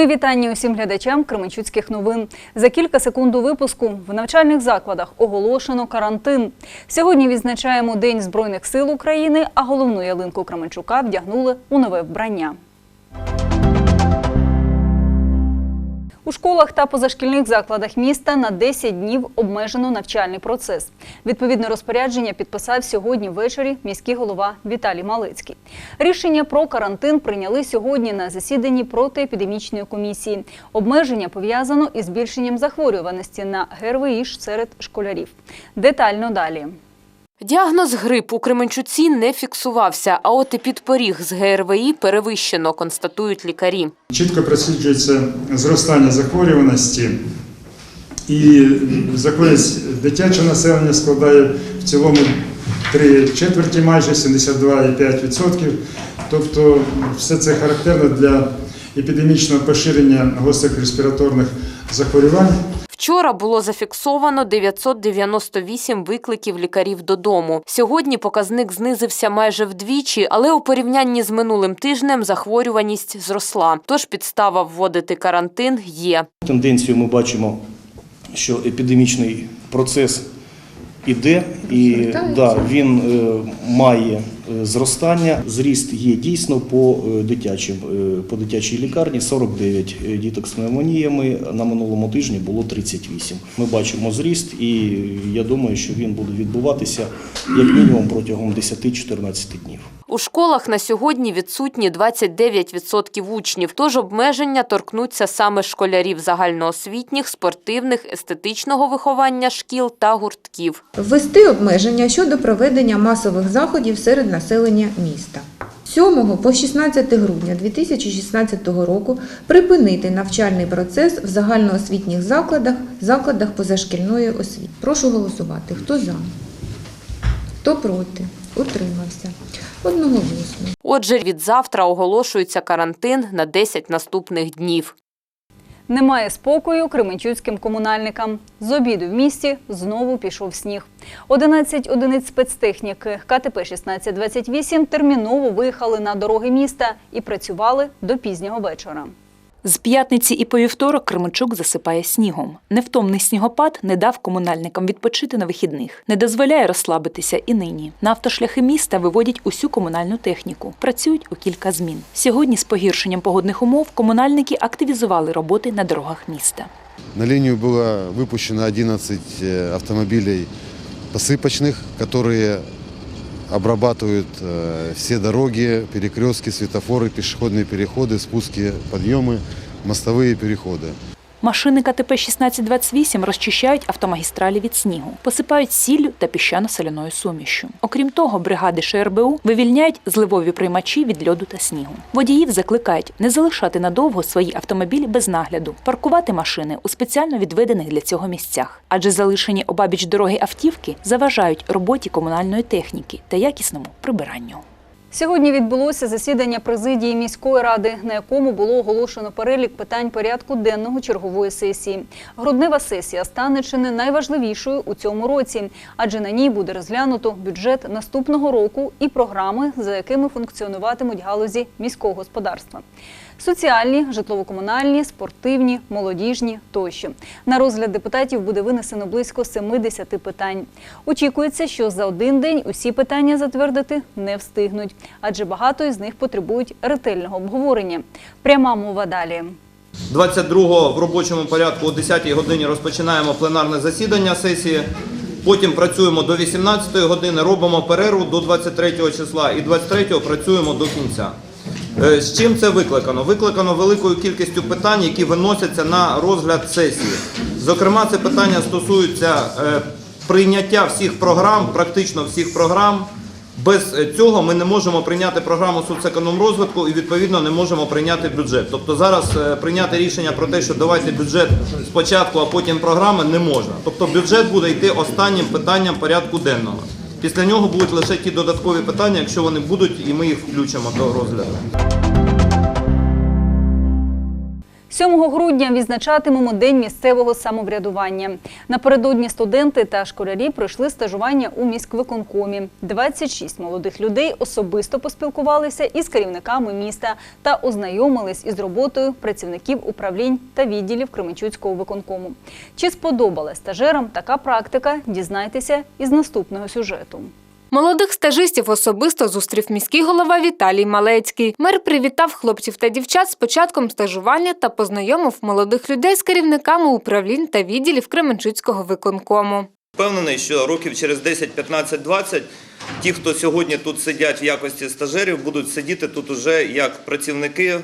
Мої вітання усім глядачам Кременчуцьких новин. За кілька секунд у випуску в навчальних закладах оголошено карантин. Сьогодні відзначаємо День Збройних сил України, а головну ялинку Кременчука вдягнули у нове вбрання. У школах та позашкільних закладах міста на 10 днів обмежено навчальний процес. Відповідне розпорядження підписав сьогодні ввечері міський голова Віталій Малицький. Рішення про карантин прийняли сьогодні на засіданні протиепідемічної комісії. Обмеження пов'язано із збільшенням захворюваності на ГРВІ серед школярів. Детально далі. Діагноз грип у Кременчуці не фіксувався, а от і підпоріг з ГРВІ перевищено, констатують лікарі. Чітко просліджується зростання захворюваності, і захворюваність дитячого населення складає в цілому три четверті, майже 72,5%. Тобто все це характерно для епідемічного поширення гострих респіраторних захворювань. Вчора було зафіксовано 998 викликів лікарів додому. Сьогодні показник знизився майже вдвічі, але у порівнянні з минулим тижнем захворюваність зросла. Тож підстава вводити карантин є. Тенденцію ми бачимо, що епідемічний процес іде, і да, він е, має зростання. Зріст є дійсно по е, дитячим, е, по дитячій лікарні 49 діток з пневмоніями. На минулому тижні було 38. Ми бачимо зріст, і я думаю, що він буде відбуватися як мінімум протягом 10-14 днів. У школах на сьогодні відсутні 29% учнів, тож обмеження торкнуться саме школярів загальноосвітніх, спортивних, естетичного виховання шкіл та гуртків. Ввести обмеження щодо проведення масових заходів серед населення міста. 7 по 16 грудня 2016 року припинити навчальний процес в загальноосвітніх закладах, закладах позашкільної освіти. Прошу голосувати. Хто за? Хто проти? Утримався. Одноголосно. Отже, від завтра оголошується карантин на 10 наступних днів. Немає спокою кременчуцьким комунальникам. З обіду в місті знову пішов сніг. 11 одиниць спецтехніки КТП-1628 терміново виїхали на дороги міста і працювали до пізнього вечора. З п'ятниці і по вівторок Кременчук засипає снігом. Невтомний снігопад не дав комунальникам відпочити на вихідних, не дозволяє розслабитися і нині. На автошляхи міста виводять усю комунальну техніку. Працюють у кілька змін. Сьогодні з погіршенням погодних умов комунальники активізували роботи на дорогах міста. На линию было выпущено 11 э, автомобилей посыпочных, которые обрабатывают э, все дороги, перекрестки, светофоры, пешеходные переходы, спуски, подъемы, мостовые переходы. Машини КТП 1628 розчищають автомагістралі від снігу, посипають сіллю та піщано-соляною сумішю. Окрім того, бригади ШРБУ вивільняють зливові приймачі від льоду та снігу. Водіїв закликають не залишати надовго свої автомобілі без нагляду, паркувати машини у спеціально відведених для цього місцях, адже залишені обабіч дороги автівки заважають роботі комунальної техніки та якісному прибиранню. Сьогодні відбулося засідання президії міської ради, на якому було оголошено перелік питань порядку денного чергової сесії. Груднева сесія стане чи не найважливішою у цьому році, адже на ній буде розглянуто бюджет наступного року і програми, за якими функціонуватимуть галузі міського господарства. Соціальні, житлово-комунальні, спортивні, молодіжні тощо. На розгляд депутатів буде винесено близько 70 питань. Очікується, що за один день усі питання затвердити не встигнуть, адже багато із них потребують ретельного обговорення. Пряма мова далі. 22-го в робочому порядку о 10-й годині розпочинаємо пленарне засідання сесії. Потім працюємо до 18-ї години, робимо перерву до 23 числа і 23-го працюємо до кінця. Е, З чим це викликано? Викликано великою кількістю питань, які виносяться на розгляд сесії. Зокрема, це питання стосуються е, прийняття всіх програм, практично всіх програм. Без е, цього ми не можемо прийняти програму соцекономрозвитку і відповідно не можемо прийняти бюджет. Тобто зараз е, прийняти рішення про те, що давайте бюджет спочатку, а потім програми не можна. Тобто бюджет буде йти останнім питанням порядку денного. Після нього будуть лише ті додаткові питання, якщо вони будуть, і ми їх включимо до розгляду. 7 грудня відзначатимемо День місцевого самоврядування. Напередодні студенти та школярі пройшли стажування у міськвиконкомі. 26 молодих людей особисто поспілкувалися із керівниками міста та ознайомились із роботою працівників управлінь та відділів Кременчуцького виконкому. Чи сподобалась стажерам така практика? Дізнайтеся із наступного сюжету. Молодих стажистів особисто зустрів міський голова Віталій Малецький. Мер привітав хлопців та дівчат з початком стажування та познайомив молодих людей з керівниками управлінь та відділів Кременчуцького виконкому. Впевнений, що років через 10, 15, 20 ті, хто сьогодні тут сидять в якості стажерів, будуть сидіти тут уже як працівники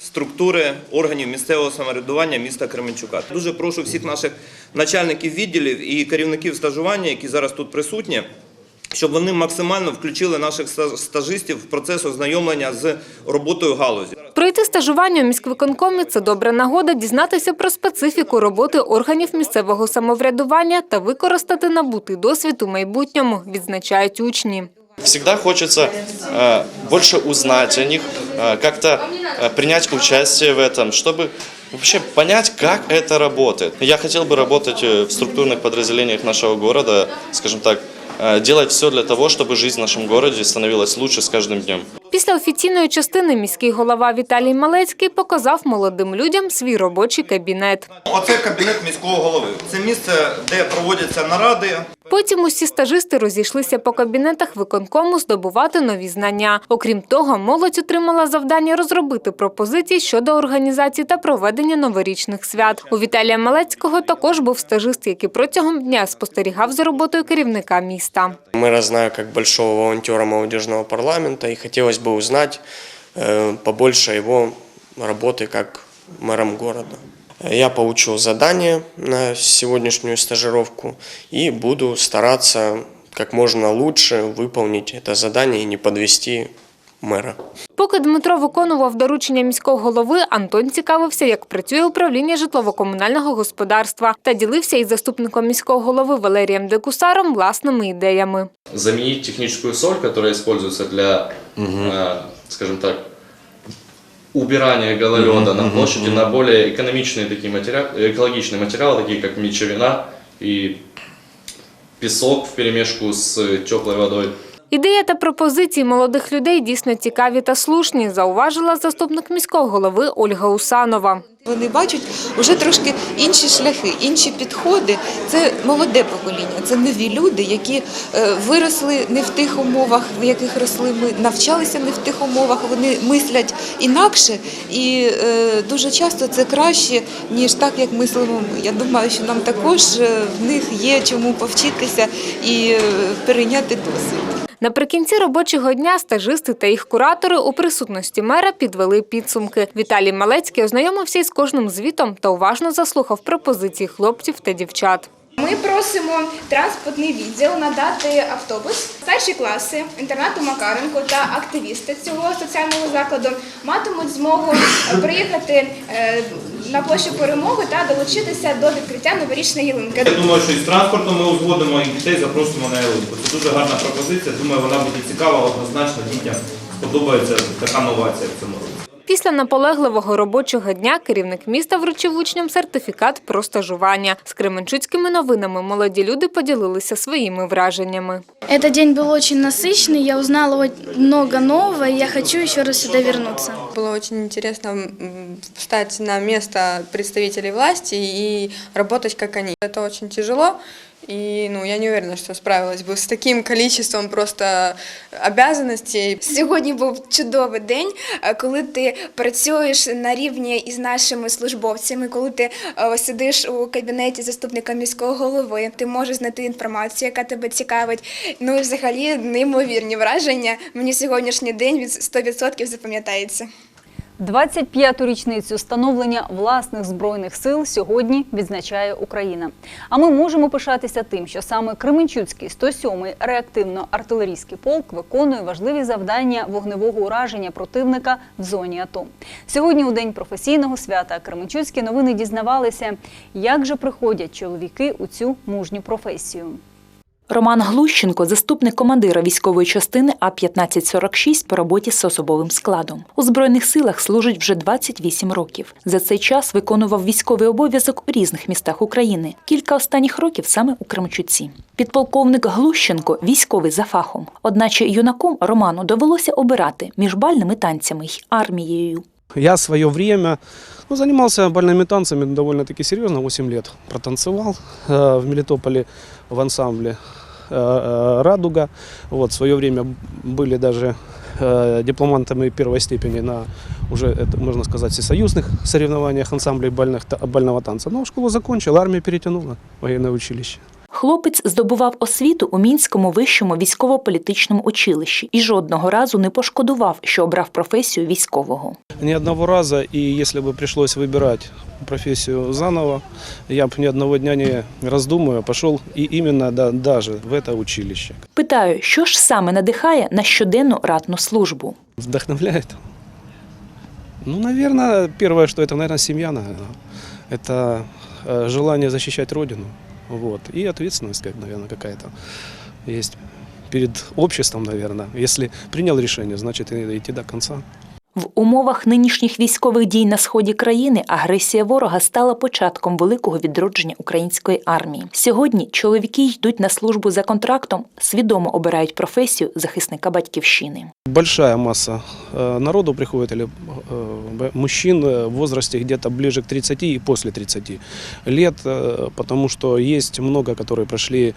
структури органів місцевого самоврядування міста Кременчука. Дуже прошу всіх наших начальників відділів і керівників стажування, які зараз тут присутні, щоб вони максимально включили наших ста- стажистів в процес ознайомлення з роботою галузі. Пройти стажування у міськвиконкомі – це добра нагода дізнатися про специфіку роботи органів місцевого самоврядування та використати набутий досвід у майбутньому, відзначають учні. Всегда хочется э, больше узнать о них, э, как-то э, принять участие в этом, чтобы вообще понять, как это работает. Я хотел бы работать э, в структурных подразделениях нашего города, скажем так, э, делать все для того, чтобы жизнь в нашем городе становилась лучше с каждым днем. Після офіційної частини міський голова Віталій Малецький показав молодим людям свій робочий кабінет. Оце кабінет міського голови. Це місце, де проводяться наради, Потім усі стажисти розійшлися по кабінетах виконкому здобувати нові знання. Окрім того, молодь отримала завдання розробити пропозиції щодо організації та проведення новорічних свят. У Віталія Малецького також був стажист, який протягом дня спостерігав за роботою керівника міста. Мэра знаю как большого волонтера молодежного парламента, и хотелось бы узнать э, побольше его работы как мэром города. Я получил задание на сегодняшнюю стажировку и буду стараться как можно лучше выполнить это задание и не подвести мэра. Поки Дмитро виконував доручення міського голови, Антон цікавився, як працює управління житлово-комунального господарства та ділився із заступником міського голови Валерієм Декусаром власними ідеями. заменить техническую соль, которая используется для, э, скажем так, убирания гололеда на площади на более экономичные такие материалы, экологичные материалы, такие как мечевина и песок вперемешку с теплой водой. Ідея та пропозиції молодих людей дійсно цікаві та слушні, зауважила заступник міського голови Ольга Усанова. Вони бачать вже трошки інші шляхи, інші підходи. Це молоде покоління, це нові люди, які е, виросли не в тих умовах, в яких росли ми, навчалися не в тих умовах. Вони мислять інакше, і е, дуже часто це краще ніж так, як мислимо ми. Я думаю, що нам також е, в них є чому повчитися і перейняти досвід. Наприкінці робочого дня стажисти та їх куратори у присутності мера підвели підсумки. Віталій Малецький ознайомився із кожним звітом та уважно заслухав пропозиції хлопців та дівчат. Ми просимо транспортний відділ надати автобус. Старші класи інтернату Макаренко та активісти цього соціального закладу матимуть змогу приїхати е, на площу перемоги та долучитися до відкриття новорічної ялинки. Я думаю, що із транспортом ми узгодимо і дітей запросимо на ялинку. Це дуже гарна пропозиція. Думаю, вона буде цікава, однозначно дітям сподобається така новація в цьому році. Після наполегливого робочого дня керівник міста вручив учням сертифікат про стажування. З кременчуцькими новинами молоді люди поділилися своїми враженнями. Этот день был очень насыщенный, я узнала много нового, и я хочу еще раз сюда вернуться. Было очень интересно м, встать на место представителей власти и работать как они. Это очень тяжело, и ну, я не уверена, что справилась бы с таким количеством просто обязанностей. Сьогодні був чудовий день, е, коли ти працюєш на рівні із нашими службовцями, коли ти е, сидиш у кабінеті заступника міського голови, ти можеш знайти інформацію, яка тебе цікавить. Ну і взагалі неймовірні враження. Мені сьогоднішній день від 100% запам'ятається. 25-ту річницю становлення власних збройних сил сьогодні відзначає Україна. А ми можемо пишатися тим, що саме Кременчуцький 107-й реактивно-артилерійський полк виконує важливі завдання вогневого ураження противника в зоні АТО. Сьогодні, у день професійного свята, Кременчуцькі новини дізнавалися, як же приходять чоловіки у цю мужню професію. Роман Глущенко, заступник командира військової частини А-1546 по роботі з особовим складом. У Збройних силах служить вже 28 років. За цей час виконував військовий обов'язок у різних містах України. Кілька останніх років саме у Кременчуці. Підполковник Глущенко військовий за фахом. Одначе юнаком Роману довелося обирати між бальними танцями й армією. Я свое время ну, занимался бальными танцами довольно-таки серьезно, 8 лет протанцевал э, в Мелитополе в ансамбле э, э, «Радуга». Вот, в свое время были даже э, дипломантами первой степени на уже, это, можно сказать, всесоюзных соревнованиях ансамблей бальных, бального танца. Но школу закончил, армия перетянула, военное училище. Хлопець здобував освіту у Мінському вищому військово-політичному училищі і жодного разу не пошкодував, що обрав професію військового. Ни одного раза, и если бы пришлось выбирать профессию заново, я бы ни одного дня не раздумывая пошел и именно да, даже в это училище. Питаю, що ж саме надихає на щоденну ратну службу? Вдохновляет? Ну, наверное, первое, что это, наверное, семья, наверное. Это э, желание защищать Родину. Вот. И ответственность, как, наверное, какая-то есть перед обществом, наверное. Если принял решение, значит, идти до конца. В умовах нинішніх військових дій на сході країни агресія ворога стала початком великого відродження української армії. Сьогодні чоловіки йдуть на службу за контрактом, свідомо обирають професію захисника батьківщини. Большая масса э, народу приходит, или э, б- мужчин э, в возрасте где-то ближе к 30 и после 30 лет, э, потому что есть много, которые прошли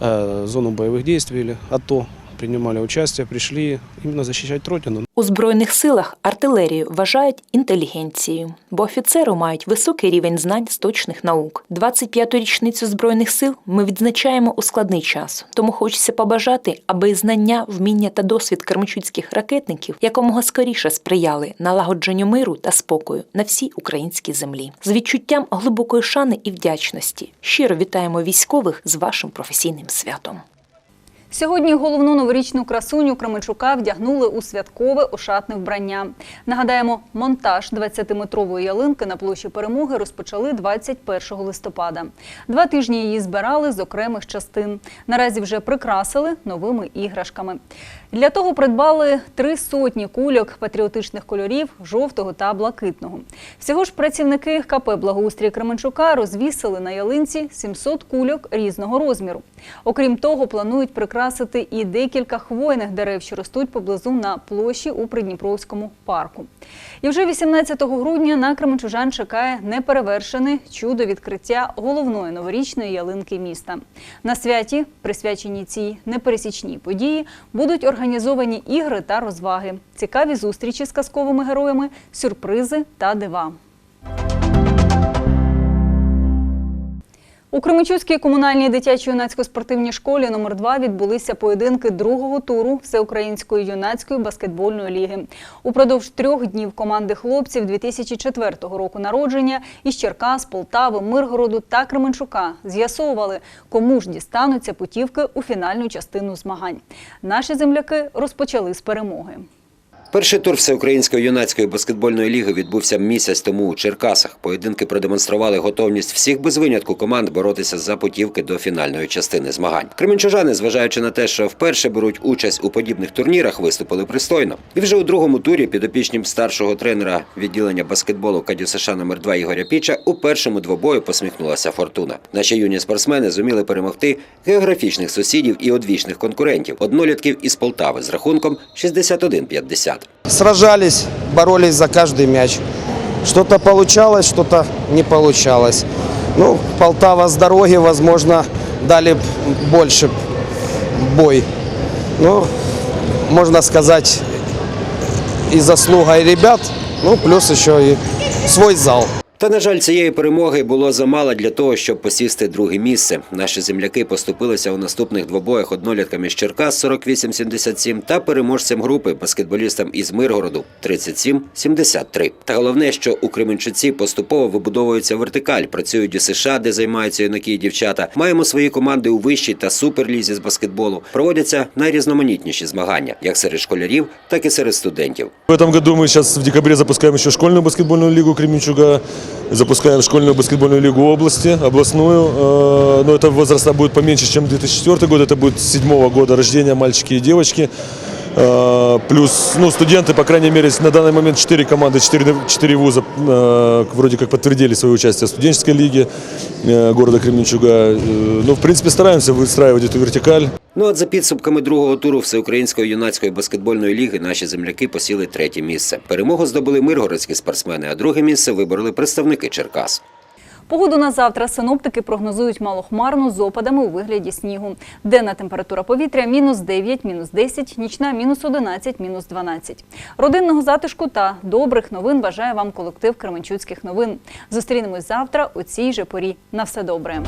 э, зону боевых действий или АТО, принимали участие, пришли именно защищать Родину. У збройних силах артилерію вважають інтелігенцією, бо офіцери мають високий рівень знань з точних наук. 25-ту річницю збройних сил ми відзначаємо у складний час. Тому хочеться побажати, аби знання, вміння та досвід кермичуцьких ракетників якомога скоріше сприяли налагодженню миру та спокою на всій українській землі. З відчуттям глибокої шани і вдячності щиро вітаємо військових з вашим професійним святом. Сьогодні головну новорічну красуню Кременчука вдягнули у святкове ошатне вбрання. Нагадаємо, монтаж 20-метрової ялинки на площі перемоги розпочали 21 листопада. Два тижні її збирали з окремих частин. Наразі вже прикрасили новими іграшками. Для того придбали три сотні кульок патріотичних кольорів жовтого та блакитного. Всього ж працівники КП Благоустрій Кременчука розвісили на ялинці 700 кульок різного розміру. Окрім того, планують прикрасити і декілька хвойних дерев, що ростуть поблизу на площі у Придніпровському парку. І вже 18 грудня на Кременчужан чекає неперевершене чудо відкриття головної новорічної ялинки міста. На святі, присвяченій цій непересічній події, будуть організовані ігри та розваги, цікаві зустрічі з казковими героями, сюрпризи та дива. У Кременчуцькій комунальній дитячо-юнацько-спортивній школі номер 2 відбулися поєдинки другого туру Всеукраїнської юнацької баскетбольної ліги. Упродовж трьох днів команди хлопців 2004 року народження із Черкас, Полтави, Миргороду та Кременчука з'ясовували, кому ж дістануться путівки у фінальну частину змагань. Наші земляки розпочали з перемоги. Перший тур Всеукраїнської юнацької баскетбольної ліги відбувся місяць тому у Черкасах. Поєдинки продемонстрували готовність всіх без винятку команд боротися за путівки до фінальної частини змагань. Кременчужани, зважаючи на те, що вперше беруть участь у подібних турнірах, виступили пристойно. І вже у другому турі підопічнім старшого тренера відділення баскетболу Кадю США номер 2 Ігоря Піча у першому двобою посміхнулася фортуна. Наші юні спортсмени зуміли перемогти географічних сусідів і одвічних конкурентів однолітків із Полтави з рахунком 61-50. Сражались, боролись за каждый мяч. Что-то получалось, что-то не получалось. Ну, Полтава с дороги, возможно, дали больше бой. Ну, можно сказать, и заслуга и ребят, ну, плюс еще и свой зал. Та на жаль, цієї перемоги було замало для того, щоб посісти друге місце. Наші земляки поступилися у наступних двобоях однолітками з Черкас 48-77 та переможцем групи баскетболістам із Миргороду 37-73. Та головне, що у Кременчуці поступово вибудовується вертикаль. Працюють у США, де займаються юнаки і дівчата. Маємо свої команди у вищій та суперлізі з баскетболу. Проводяться найрізноманітніші змагання, як серед школярів, так і серед студентів. В этом году мы сейчас в декабре запускаем еще школьную баскетбольную лигу Кременчуга Запускаем школьную баскетбольную лигу области, областную. Э, Но это возраста будет поменьше, чем 2004 год. Это будет с седьмого года рождения мальчики и девочки. Э, Плюс ну, студенты, по крайней мере, на данный момент 4 команды, 4, 4 вуза э, вроде как подтвердили свое участие в студенческой лиге э, города Кременчуга. Э, Ну, в принципе, стараемся выстраивать эту вертикаль. Ну от за підсумками другого туру Всеукраїнської юнацької баскетбольної ліги наші земляки посіли третє місце. Перемогу здобули миргородські спортсмени, а друге місце вибороли представники Черкас. Погоду на завтра синоптики прогнозують малохмарну з опадами у вигляді снігу. Денна температура повітря мінус 9, мінус 10, нічна мінус 11, мінус 12. Родинного затишку та добрих новин бажає вам колектив Кременчуцьких новин. Зустрінемось завтра у цій же порі. На все добре.